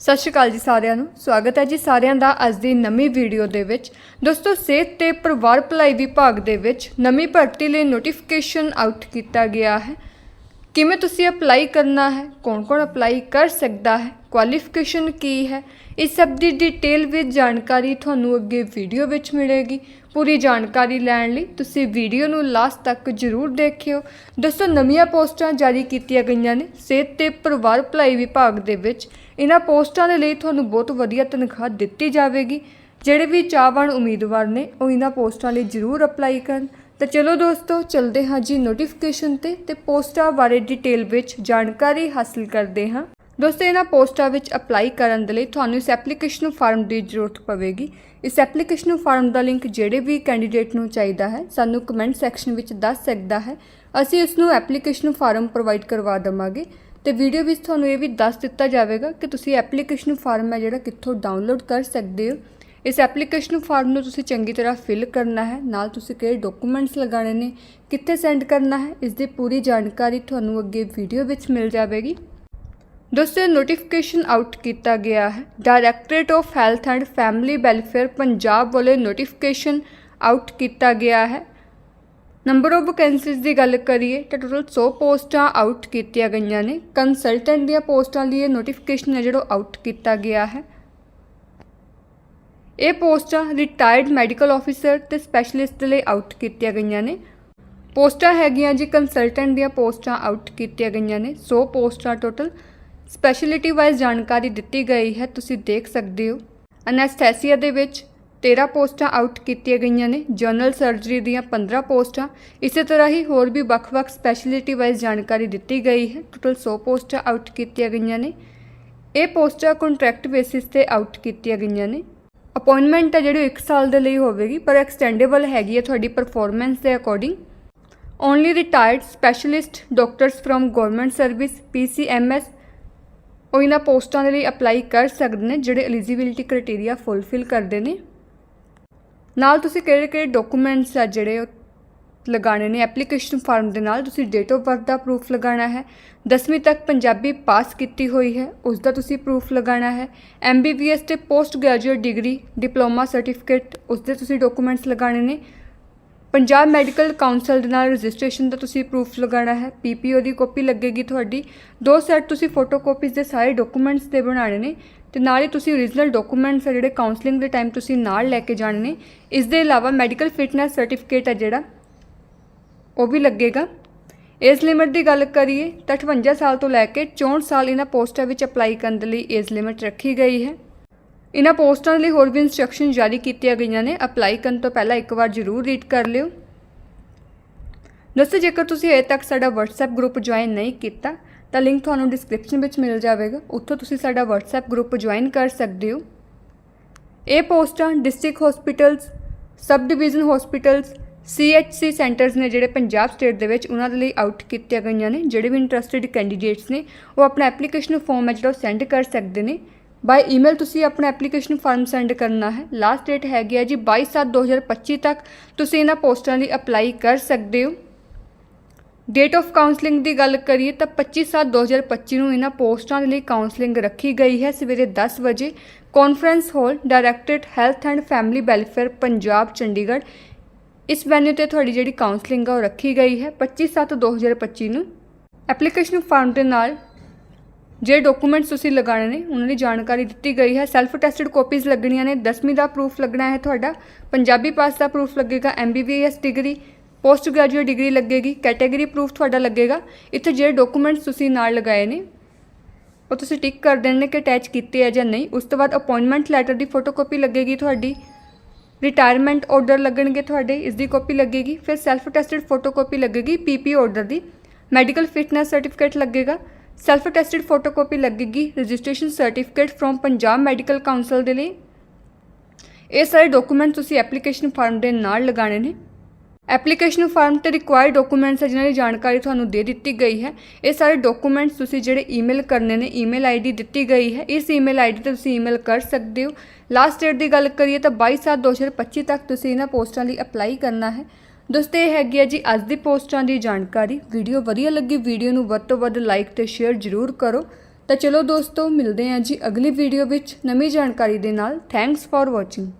ਸਤਿ ਸ਼੍ਰੀ ਅਕਾਲ ਜੀ ਸਾਰਿਆਂ ਨੂੰ। ਸਵਾਗਤ ਹੈ ਜੀ ਸਾਰਿਆਂ ਦਾ ਅੱਜ ਦੀ ਨਵੀਂ ਵੀਡੀਓ ਦੇ ਵਿੱਚ। ਦੋਸਤੋ, ਸਿਹਤ ਤੇ ਪਰਿਵਾਰ ਭਲਾਈ ਵਿਭਾਗ ਦੇ ਵਿੱਚ ਨਵੀਂ ਭਰਤੀ ਲਈ ਨੋਟੀਫਿਕੇਸ਼ਨ ਆਊਟ ਕੀਤਾ ਗਿਆ ਹੈ। ਕਿਵੇਂ ਤੁਸੀਂ ਅਪਲਾਈ ਕਰਨਾ ਹੈ? ਕੌਣ-ਕੌਣ ਅਪਲਾਈ ਕਰ ਸਕਦਾ ਹੈ? ਕੁਆਲੀਫਿਕੇਸ਼ਨ ਕੀ ਹੈ? ਇਸ ਸਭ ਦੀ ਡਿਟੇਲ ਵਿੱਚ ਜਾਣਕਾਰੀ ਤੁਹਾਨੂੰ ਅੱਗੇ ਵੀਡੀਓ ਵਿੱਚ ਮਿਲੇਗੀ। ਪੂਰੀ ਜਾਣਕਾਰੀ ਲੈਣ ਲਈ ਤੁਸੀਂ ਵੀਡੀਓ ਨੂੰ ਲਾਸਟ ਤੱਕ ਜ਼ਰੂਰ ਦੇਖਿਓ। ਦੋਸਤੋ ਨਵੀਆਂ ਪੋਸਟਾਂ ਜਾਰੀ ਕੀਤੀਆਂ ਗਈਆਂ ਨੇ ਸਿਹਤ ਤੇ ਪਰਿਵਾਰ ਭਲਾਈ ਵਿਭਾਗ ਦੇ ਵਿੱਚ। ਇਹਨਾਂ ਪੋਸਟਾਂ ਦੇ ਲਈ ਤੁਹਾਨੂੰ ਬਹੁਤ ਵਧੀਆ ਤਨਖਾਹ ਦਿੱਤੀ ਜਾਵੇਗੀ। ਜਿਹੜੇ ਵੀ ਚਾਹਵਾਨ ਉਮੀਦਵਾਰ ਨੇ, ਉਹ ਇਹਨਾਂ ਪੋਸਟਾਂ ਲਈ ਜ਼ਰੂਰ ਅਪਲਾਈ ਕਰਨ। ਤਾਂ ਚਲੋ ਦੋਸਤੋ, ਚਲਦੇ ਹਾਂ ਜੀ ਨੋਟੀਫਿਕੇਸ਼ਨ ਤੇ ਤੇ ਪੋਸਟਾਂ ਬਾਰੇ ਡਿਟੇਲ ਵਿੱਚ ਜਾਣਕਾਰੀ ਹਾਸਲ ਕਰਦੇ ਹਾਂ। ਦੋਸਤੋ, ਇਹਨਾਂ ਪੋਸਟਾਂ ਵਿੱਚ ਅਪਲਾਈ ਕਰਨ ਦੇ ਲਈ ਤੁਹਾਨੂੰ ਇਸ ਐਪਲੀਕੇਸ਼ਨ ਫਾਰਮ ਦੀ ਜ਼ਰੂਰਤ ਪਵੇਗੀ। ਇਸ ਐਪਲੀਕੇਸ਼ਨ ਫਾਰਮ ਦਾ ਲਿੰਕ ਜਿਹੜੇ ਵੀ ਕੈਂਡੀਡੇਟ ਨੂੰ ਚਾਹੀਦਾ ਹੈ, ਸਾਨੂੰ ਕਮੈਂਟ ਸੈਕਸ਼ਨ ਵਿੱਚ ਦੱਸ ਸਕਦਾ ਹੈ। ਅਸੀਂ ਉਸ ਨੂੰ ਐਪਲੀਕੇਸ਼ਨ ਫਾਰਮ ਪ੍ਰੋਵਾਈਡ ਕਰਵਾ ਦੇਵਾਂਗੇ। ਤੇ ਵੀਡੀਓ ਵਿੱਚ ਤੁਹਾਨੂੰ ਇਹ ਵੀ ਦੱਸ ਦਿੱਤਾ ਜਾਵੇਗਾ ਕਿ ਤੁਸੀਂ ਐਪਲੀਕੇਸ਼ਨ ਫਾਰਮ ਹੈ ਜਿਹੜਾ ਕਿੱਥੋਂ ਡਾਊਨਲੋਡ ਕਰ ਸਕਦੇ ਹੋ। ਇਸ ਐਪਲੀਕੇਸ਼ਨ ਫਾਰਮ ਨੂੰ ਤੁਸੀਂ ਚੰਗੀ ਤਰ੍ਹਾਂ ਫਿਲ ਕਰਨਾ ਹੈ, ਨਾਲ ਤੁਸੀਂ ਕਿਹੜੇ ਡਾਕੂਮੈਂਟਸ ਲਗਾਉਣੇ ਨੇ, ਕਿੱਥੇ ਸੈਂਡ ਕਰਨਾ ਹੈ, ਇਸ ਦੀ ਪੂਰੀ ਜਾਣਕਾਰੀ ਤੁਹਾਨੂੰ ਅੱਗੇ ਵੀਡੀਓ ਵਿੱਚ ਮਿਲ ਜਾਵੇਗੀ। ਦੋਸਤੋ ਨੋਟੀਫਿਕੇਸ਼ਨ ਆਊਟ ਕੀਤਾ ਗਿਆ ਹੈ। Directorate of health and family welfare Punjab ਵੱਲੋਂ ਨੋਟੀਫਿਕੇਸ਼ਨ ਆਊਟ ਕੀਤਾ ਗਿਆ ਹੈ। ਨੰਬਰ ਆਫ ਵੈਕੈਂਸੀਜ਼ ਦੀ ਗੱਲ ਕਰੀਏ ਤਾਂ ਟੋਟਲ 100 ਪੋਸਟਾਂ ਆਊਟ ਕੀਤੀਆਂ ਗਈਆਂ ਨੇ। ਕੰਸਲਟੈਂਟ ਦੀਆਂ ਪੋਸਟਾਂ ਲਈ ਇਹ ਨੋਟੀਫਿਕੇਸ਼ਨ ਹੈ, ਜਿਹੜਾ ਆਊਟ ਕੀਤਾ ਗਿਆ ਹੈ। ਇਹ ਪੋਸਟਾਂ ਰਿਟਾਇਰਡ ਮੈਡੀਕਲ ਆਫੀਸਰ ਤੇ ਸਪੈਸ਼ਲਿਸਟ ਲਈ ਆਊਟ ਕੀਤੀਆਂ ਗਈਆਂ ਨੇ। ਪੋਸਟਾਂ ਹੈਗੀਆਂ ਜੀ ਕੰਸਲਟੈਂਟ ਦੀਆਂ ਪੋਸਟਾਂ ਆਊਟ ਕੀਤੀਆਂ ਗਈਆਂ ਨੇ। 100 ਪੋਸਟਾਂ ਟੋਟਲ ਸਪੈਸ਼ਲਿਟੀ ਵਾਈਜ਼ ਜਾਣਕਾਰੀ ਦਿੱਤੀ ਗਈ ਹੈ, ਤੁਸੀਂ ਦੇਖ ਸਕਦੇ ਹੋ। ਅਨੈਸਥੈਸੀਆ ਦੇ ਵਿੱਚ 13 ਪੋਸਟਾਂ ਆਊਟ ਕੀਤੀਆਂ ਗਈਆਂ ਨੇ। ਜਨਰਲ ਸਰਜਰੀ ਦੀਆਂ 15 ਪੋਸਟਾਂ। ਇਸੇ ਤਰ੍ਹਾਂ ਹੀ ਹੋਰ ਵੀ ਵੱਖ-ਵੱਖ ਸਪੈਸ਼ਲਿਟੀ ਵਾਈਜ਼ ਜਾਣਕਾਰੀ ਦਿੱਤੀ ਗਈ ਹੈ। ਟੋਟਲ 100 ਪੋਸਟਾਂ ਆਊਟ ਕੀਤੀਆਂ ਗਈਆਂ ਨੇ। ਇਹ ਪੋਸਟਾਂ ਕੰਟਰੈਕਟ ਬੇਸਿਸ ਤੇ ਆਊਟ ਕੀਤੀਆਂ ਗਈਆਂ ਨੇ। ਅਪਾਇੰਟਮੈਂਟ ਹੈ ਜਿਹੜੀ 1 ਸਾਲ ਦੇ ਲਈ ਹੋਵੇਗੀ, ਪਰ ਐਕਸਟੈਂਡੇਬਲ ਹੈਗੀ ਹੈ ਤੁਹਾਡੀ ਪਰਫਾਰਮੈਂਸ ਦੇ according only retired specialist doctors from government service PCMS ਉਹ ਇਹਨਾਂ ਪੋਸਟਾਂ ਦੇ ਲਈ ਅਪਲਾਈ ਕਰ ਸਕਦੇ ਨੇ, ਜਿਹੜੇ ਐਲੀਜੀਬਿਲਟੀ ਕ੍ਰਾਈਟੇਰੀਆ ਫੁੱਲਫਿਲ ਕਰਦੇ ਨੇ। ਨਾਲ ਤੁਸੀਂ ਕਿਹੜੇ ਕਿਹੜੇ ਡਾਕੂਮੈਂਟਸ ਆ ਜਿਹੜੇ ਉਹ ਲਗਾਣੇ ਨੇ ਐਪਲੀਕੇਸ਼ਨ ਫਾਰਮ ਦੇ ਨਾਲ, ਤੁਸੀਂ ਡੇਟ ਆਫ ਬਰਥ ਦਾ ਪ੍ਰੂਫ ਲਗਾਉਣਾ ਹੈ 10ਵੀਂ ਤੱਕ ਪੰਜਾਬੀ ਪਾਸ ਕੀਤੀ ਹੋਈ ਹੈ, ਉਸ ਦਾ ਤੁਸੀਂ ਪ੍ਰੂਫ ਲਗਾਉਣਾ ਹੈ ਐਮਬੀਬੀਐਸ ਤੇ post graduate degree diploma certificate ਉਸ ਦੇ ਤੁਸੀਂ ਡਾਕੂਮੈਂਟਸ ਲਗਾਉਣੇ ਨੇ, ਪੰਜਾਬ ਮੈਡੀਕਲ ਕਾਉਂਸਲ ਦੇ ਨਾਲ ਰਜਿਸਟ੍ਰੇਸ਼ਨ ਦਾ ਤੁਸੀਂ ਪ੍ਰੂਫ ਲਗਾਉਣਾ ਹੈ ਪੀਪੀਓ ਦੀ ਕਾਪੀ ਲੱਗੇਗੀ ਤੁਹਾਡੀ, ਦੋ ਸੈੱਟ ਤੁਸੀਂ ਫੋਟੋਕਾਪੀਜ਼ ਦੇ ਸਾਰੇ ਡਾਕੂਮੈਂਟਸ ਦੇ ਬਣਾਉਣੇ ਨੇ, ਤੇ ਨਾਲ ਹੀ ਤੁਸੀਂ origignal ਡਾਕੂਮੈਂਟਸ ਆ ਜਿਹੜੇ ਕਾਉਂਸਲਿੰਗ ਦੇ ਟਾਈਮ ਤੁਸੀਂ ਨਾਲ ਲੈ ਕੇ ਜਾਣੇ ਨੇ, ਇਸ ਦੇ ਇਲਾਵਾ ਮੈਡੀਕਲ ਫਿਟਨੈਸ ਸਰਟੀਫਿਕੇਟ ਹੈ ਜਿਹੜਾ ਉਹ ਵੀ ਲੱਗੇਗਾ। ਏਜ ਲਿਮਿਟ ਦੀ ਗੱਲ ਕਰੀਏ ਤਾਂ 58 ਸਾਲ ਤੋਂ ਲੈ ਕੇ 64 ਸਾਲ ਇਹਨਾਂ ਪੋਸਟਾਂ ਵਿੱਚ ਅਪਲਾਈ ਕਰਨ ਦੇ ਲਈ ਏਜ ਲਿਮਿਟ ਰੱਖੀ ਗਈ ਹੈ। ਇਹਨਾਂ ਪੋਸਟਾਂ ਲਈ ਹੋਰ ਵੀ ਇਨਸਟਰਕਸ਼ਨ ਜਾਰੀ ਕੀਤੀਆਂ ਗਈਆਂ ਨੇ। ਅਪਲਾਈ ਕਰਨ ਤੋਂ ਪਹਿਲਾਂ ਇੱਕ ਵਾਰ ਜ਼ਰੂਰ ਰੀਡ ਕਰ ਲਿਓ। ਦੱਸੋ, ਜੇਕਰ ਤੁਸੀਂ ਅਜੇ ਤੱਕ ਸਾਡਾ WhatsApp ਗਰੁੱਪ ਜੁਆਇਨ ਨਹੀਂ ਕੀਤਾ, ਤਾਂ ਲਿੰਕ ਤੁਹਾਨੂੰ ਡਿਸਕ੍ਰਿਪਸ਼ਨ ਵਿੱਚ ਮਿਲ ਜਾਵੇਗਾ। ਉੱਥੋਂ ਤੁਸੀਂ ਸਾਡਾ WhatsApp ਗਰੁੱਪ ਜੁਆਇਨ ਕਰ ਸਕਦੇ ਹੋ। ਇਹ ਪੋਸਟਾਂ district hospitals sub division hospitals CHC centres ਨੇ ਜਿਹੜੇ ਪੰਜਾਬ ਸਟੇਟ ਦੇ ਵਿੱਚ ਉਹਨਾਂ ਦੇ ਲਈ ਆਊਟ ਕੀਤੀਆਂ ਗਈਆਂ ਨੇ, ਜਿਹੜੇ ਵੀ ਇੰਟਰਸਟਿਡ ਕੈਂਡੀਡੇਟਸ ਨੇ, ਉਹ ਆਪਣਾ ਐਪਲੀਕੇਸ਼ਨ ਫਾਰਮ ਹੈ ਜਿਹੜਾ ਉਹ ਸੈਂਡ ਕਰ ਸਕਦੇ ਨੇ। ਬਾਈ ਈਮੇਲ ਤੁਸੀਂ ਆਪਣਾ ਐਪਲੀਕੇਸ਼ਨ ਫਾਰਮ ਸੈਂਡ ਕਰਨਾ ਹੈ। ਲਾਸਟ ਡੇਟ ਹੈਗੀ ਹੈ ਜੀ 22/7/2025 ਤੱਕ। ਤੁਸੀਂ ਇਹਨਾਂ ਪੋਸਟਾਂ ਲਈ ਅਪਲਾਈ ਕਰ ਸਕਦੇ ਹੋ। ਡੇਟ ਆਫ ਕਾਉਂਸਲਿੰਗ ਦੀ ਗੱਲ ਕਰੀਏ ਤਾਂ 25/7/2025 ਨੂੰ ਇਹਨਾਂ ਪੋਸਟਾਂ ਦੇ ਲਈ ਕਾਉਂਸਲਿੰਗ ਰੱਖੀ ਗਈ ਹੈ ਸਵੇਰੇ 10 ਵਜੇ। Conference hall directorate health and family welfare Punjab, Chandigarh. ਇਸ ਵੈਨਿਊ ਤੇ ਤੁਹਾਡੀ ਜਿਹੜੀ ਕਾਉਂਸਲਿੰਗ ਆ ਉਹ ਰੱਖੀ ਗਈ ਹੈ 25/7/2025 ਨੂੰ। ਐਪਲੀਕੇਸ਼ਨ ਫਾਰਮ ਦੇ ਨਾਲ ਜਿਹੜੇ ਡਾਕੂਮੈਂਟਸ ਤੁਸੀਂ ਲਗਾਉਣੇ ਨੇ, ਉਹਨਾਂ ਦੀ ਜਾਣਕਾਰੀ ਦਿੱਤੀ ਗਈ ਹੈ। ਸੈਲਫ ਟੈਸਟਡ ਕਾਪੀਜ਼ ਲੱਗਣੀਆਂ ਨੇ 10ਵੀਂ ਦਾ ਪ੍ਰੂਫ ਲੱਗਣਾ ਹੈ ਤੁਹਾਡਾ, ਪੰਜਾਬੀ ਪਾਸ ਦਾ ਪ੍ਰੂਫ ਲੱਗੇਗਾ MBBS degree post graduate degree ਲੱਗੇਗੀ ਕੈਟਾਗਰੀ ਪ੍ਰੂਫ ਤੁਹਾਡਾ ਲੱਗੇਗਾ। ਇੱਥੇ ਜਿਹੜੇ ਡਾਕੂਮੈਂਟਸ ਤੁਸੀਂ ਨਾਲ ਲਗਾਏ ਨੇ, ਉਹ ਤੁਸੀਂ ਟਿਕ ਕਰ ਦੇਣੇ ਨੇ ਕਿ ਅਟੈਚ ਕੀਤੇ ਆ ਜਾਂ ਨਹੀਂ। ਉਸ ਤੋਂ ਬਾਅਦ ਅਪਾਇੰਟਮੈਂਟ ਲੈਟਰ ਦੀ ਫੋਟੋਕਾਪੀ ਲੱਗੇਗੀ ਤੁਹਾਡੀ। ਰਿਟਾਇਰਮੈਂਟ ਆਰਡਰ ਲੱਗਣਗੇ ਤੁਹਾਡੇ ਇਸ ਦੀ ਕਾਪੀ ਲੱਗੇਗੀ, ਫਿਰ ਸੈਲਫ ਟੈਸਟਡ ਫੋਟੋਕਾਪੀ ਲੱਗੇਗੀ ਪੀਪੀ ਆਰਡਰ ਦੀ ਮੈਡੀਕਲ ਫਿਟਨੈਸ ਸਰਟੀਫਿਕੇਟ ਲੱਗੇਗਾ ਸੈਲਫ ਟੈਸਟਡ ਫੋਟੋਕਾਪੀ ਲੱਗੇਗੀ registration certificate from Punjab medical council ਦੇ ਲਈ। ਇਹ ਸਾਰੇ ਡਾਕੂਮੈਂਟ ਤੁਸੀਂ ਐਪਲੀਕੇਸ਼ਨ ਫਾਰਮ ਦੇ ਨਾਲ ਲਗਾਣੇ ਨੇ। ਐਪਲੀਕੇਸ਼ਨ ਫਾਰਮ ਤੇ ਰਿਕੁਆਇਰਡ ਡਾਕੂਮੈਂਟਸ ਹੈ, ਜਿਨ੍ਹਾਂ ਦੀ ਜਾਣਕਾਰੀ ਤੁਹਾਨੂੰ ਦੇ ਦਿੱਤੀ ਗਈ ਹੈ। ਇਹ ਸਾਰੇ ਡਾਕੂਮੈਂਟਸ ਤੁਸੀਂ ਜਿਹੜੇ ਈਮੇਲ ਕਰਨੇ ਨੇ ਈਮੇਲ ਆਈਡੀ ਦਿੱਤੀ ਗਈ ਹੈ। ਇਸ ਈਮੇਲ ਆਈਡੀ ਤੇ ਤੁਸੀਂ ਈਮੇਲ ਕਰ ਸਕਦੇ ਹੋ। ਲਾਸਟ ਡੇਟ ਦੀ ਗੱਲ ਕਰੀਏ ਤਾਂ 22/7/2025 ਤੱਕ ਤੁਸੀਂ ਇਹਨਾਂ ਪੋਸਟਾਂ ਲਈ ਅਪਲਾਈ ਕਰਨਾ ਹੈ। ਦੋਸਤੋ, ਇਹ ਹੈਗੀ ਹੈ ਜੀ ਅੱਜ ਦੀ ਪੋਸਟਾਂ ਦੀ ਜਾਣਕਾਰੀ। ਵੀਡੀਓ ਵਧੀਆ ਲੱਗੀ, ਵੀਡੀਓ ਨੂੰ ਵੱਧ ਤੋਂ ਵੱਧ ਲਾਈਕ ਤੇ ਸ਼ੇਅਰ ਜ਼ਰੂਰ ਕਰੋ। ਤਾਂ ਚਲੋ ਦੋਸਤੋ, ਮਿਲਦੇ ਹਾਂ ਜੀ ਅਗਲੀ ਵੀਡੀਓ ਵਿੱਚ ਨਵੀਂ ਜਾਣਕਾਰੀ ਦੇ ਨਾਲ। Thanks for watching